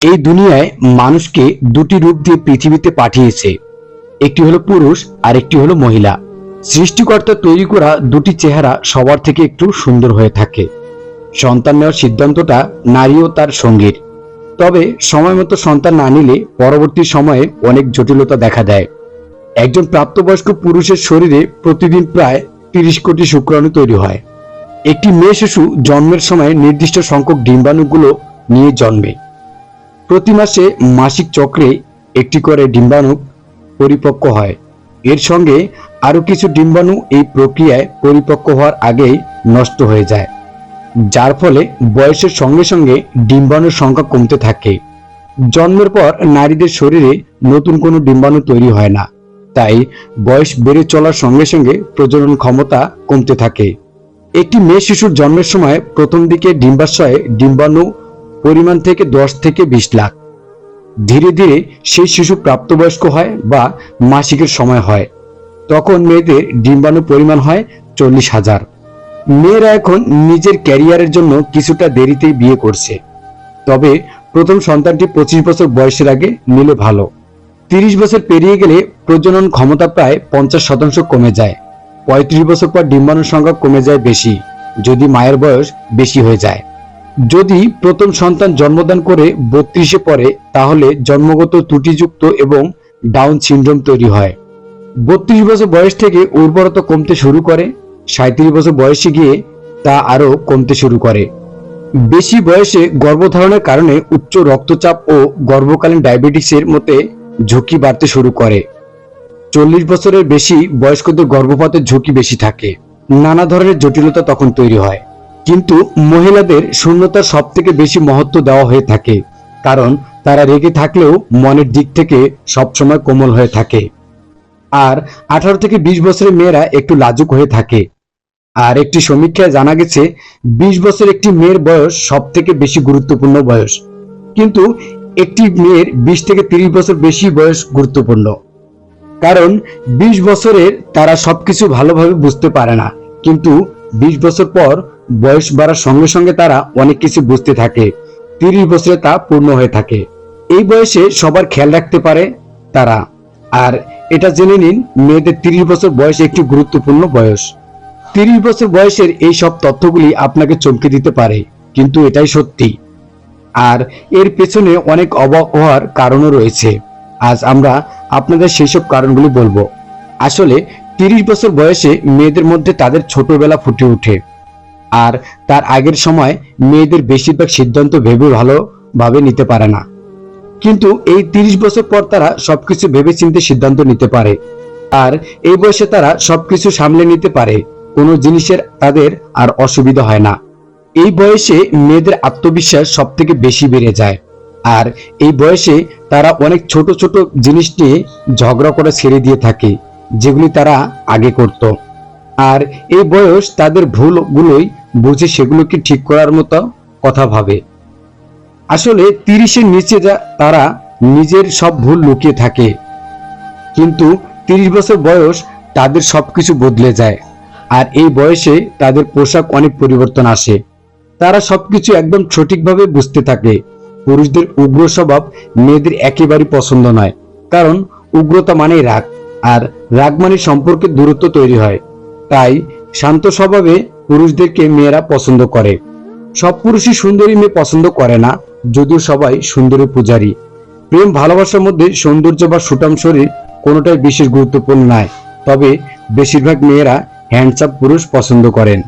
এই দুনিয়ায় মানুষকে দুটি রূপ দিয়ে পৃথিবীতে পাঠিয়েছে। একটি হলো পুরুষ আর একটি হলো মহিলা। সৃষ্টিকর্তা তৈরি করা দুটি চেহারা সবার থেকে একটু সুন্দর হয়ে থাকে। সন্তান নেওয়ার সিদ্ধান্তটা নারী ও তার সঙ্গীর। তবে সময় মতো সন্তান না নিলে পরবর্তী সময়ে অনেক জটিলতা দেখা দেয়। একজন প্রাপ্তবয়স্ক পুরুষের শরীরে প্রতিদিন প্রায় তিরিশ কোটি শুক্রাণু তৈরি হয়। একটি মেয়ে শিশু জন্মের সময় নির্দিষ্ট সংখ্যক ডিম্বাণুগুলো নিয়ে জন্মে। প্রতি মাসে মাসিক চক্রে একটি করে ডিম্বাণু পরিপক্ক হয়। এর সঙ্গে আরও কিছু ডিম্বাণু এই প্রক্রিয়ায় পরিপক্ক হওয়ার আগেই নষ্ট হয়ে যায়, যার ফলে বয়সের সঙ্গে সঙ্গে ডিম্বাণুর সংখ্যা কমতে থাকে। জন্মের পর নারীদের শরীরে নতুন কোনো ডিম্বাণু তৈরি হয় না, তাই বয়স বেড়ে চলার সঙ্গে সঙ্গে প্রজনন ক্ষমতা কমতে থাকে। একটি মেয়ে শিশুর জন্মের সময় প্রথম দিকে ডিম্বাশয়ে ডিম্বাণু পরিমাণ থেকে দশ থেকে বিশ লাখ। ধীরে ধীরে সেই শিশু প্রাপ্তবয়স্ক হয় বা মাসিকের সময় হয়। তখন মেয়েদের ডিম্বাণু পরিমাণ হয় চল্লিশ হাজার। মেয়েরা এখন নিজের ক্যারিয়ারের জন্য কিছুটা দেরিতেই বিয়ে করছে। তবে প্রথম সন্তানটি পঁচিশ বছর বয়সের আগে নিলে ভালো। তিরিশ বছর পেরিয়ে গেলে প্রজনন ক্ষমতা প্রায় পঞ্চাশ শতাংশ কমে যায়। পঁয়ত্রিশ বছর পর ডিম্বাণুর সংখ্যা কমে যায় বেশি, যদি মায়ের বয়স বেশি হয়ে যায়। যদি প্রথম সন্তান জন্মদান করে বত্রিশে পড়ে, তাহলে জন্মগত ত্রুটিযুক্ত এবং ডাউন সিন্ড্রোম তৈরি হয়। বত্রিশ বছর বয়স থেকে উর্বরতা কমতে শুরু করে সাঁত্রিশ বছর বয়সে গিয়ে তা আরও কমতে শুরু করে। বেশি বয়সে গর্ভধারণের কারণে উচ্চ রক্তচাপ ও গর্ভকালীন ডায়াবেটিসের মতে ঝুঁকি বাড়তে শুরু করে। চল্লিশ বছরের বেশি বয়স্কদের গর্ভপাতের ঝুঁকি বেশি থাকে। নানা ধরনের জটিলতা তখন তৈরি হয়। কিন্তু মহিলাদের শূন্যতার সব থেকে বেশি মহত্ব দেওয়া হয়ে থাকে, কারণ তারা রেগে থাকলেও মনের দিক থেকে সবসময় কোমল হয়ে থাকে। আর আঠারো থেকে বিশ বছরের মেয়েরা একটু লাজুক হয়ে থাকে। আর একটি সমীক্ষায় জানা গেছে, বিশ বছর একটি মেয়ের বয়স সব থেকে বেশি গুরুত্বপূর্ণ বয়স। কিন্তু একটি মেয়ের বিশ থেকে তিরিশ বছর বেশি বয়স গুরুত্বপূর্ণ। কারণ বিশ বছরের তারা সবকিছু ভালোভাবে বুঝতে পারে না। কিন্তু বিশ বছর পর বয়স বাড়ার সঙ্গে সঙ্গে তারা অনেক কিছু বুঝতে থাকে। তিরিশ বছরে তা পূর্ণ হয়ে থাকে। এই বয়সে সবার খেয়াল রাখতে পারে তারা। আর এটা জেনে নিন, মেয়েদের তিরিশ বছর বয়স একটি গুরুত্বপূর্ণ বয়স। তিরিশ বছর বয়সের এই সব তথ্যগুলি আপনাকে চমকে দিতে পারে, কিন্তু এটাই সত্যি। আর এর পেছনে অনেক অবাক হওয়ার কারণও রয়েছে। আজ আমরা আপনাদের সেই সব কারণগুলি বলব। আসলে তিরিশ বছর বয়সে মেয়েদের মধ্যে তাদের ছোটবেলা ফুটে ওঠে। আর তার আগের সময় মেয়েদের বেশিরভাগ সিদ্ধান্ত ভেবে ভালোভাবে নিতে পারে না। কিন্তু এই তিরিশ বছর পর তারা সবকিছু ভেবে চিন্তে সিদ্ধান্ত নিতে পারে। আর এই বয়সে তারা সবকিছু সামলে নিতে পারে। কোনো জিনিসের তাদের আর অসুবিধা হয় না। এই বয়সে মেয়েদের আত্মবিশ্বাস সব থেকে বেশি বেড়ে যায়। আর এই বয়সে তারা অনেক ছোট ছোট জিনিস নিয়ে ঝগড়া করে ছেড়ে দিয়ে থাকে, যেগুলি তারা আগে করত। আর এই বয়স তাদের ভুলগুলোই বুঝে সেগুলোকে ঠিক করার মতো কথা ভাবে। আসলে তিরিশের নিচে তারা নিজের সব ভুল লুকিয়ে থাকে। কিন্তু তিরিশ বছর বয়স তাদের সবকিছু বদলে যায়। আর এই বয়সে তাদের পোশাক অনেক পরিবর্তন আসে। তারা সবকিছু একদম সঠিকভাবে বুঝতে থাকে। পুরুষদের উগ্র স্বভাব মেয়েদের একেবারেই পছন্দ নয়। কারণ উগ্রতা মানেই রাগ। আর রাগ মানে সম্পর্কে দূরত্ব তৈরি হয়। তাই শান্ত স্বভাবে পুরুষদেরকে মেয়েরা পছন্দ করে। সব পুরুষই সুন্দরী মেয়ে পছন্দ করে না, যদিও সবাই সুন্দরী পূজারী। প্রেম ভালোবাসার মধ্যে সৌন্দর্য বা সুটাম শরীর কোনোটাই বিশেষ গুরুত্বপূর্ণ নয়, তবে বেশিরভাগ মেয়েরা হ্যান্ডসাম পুরুষ পছন্দ করেন।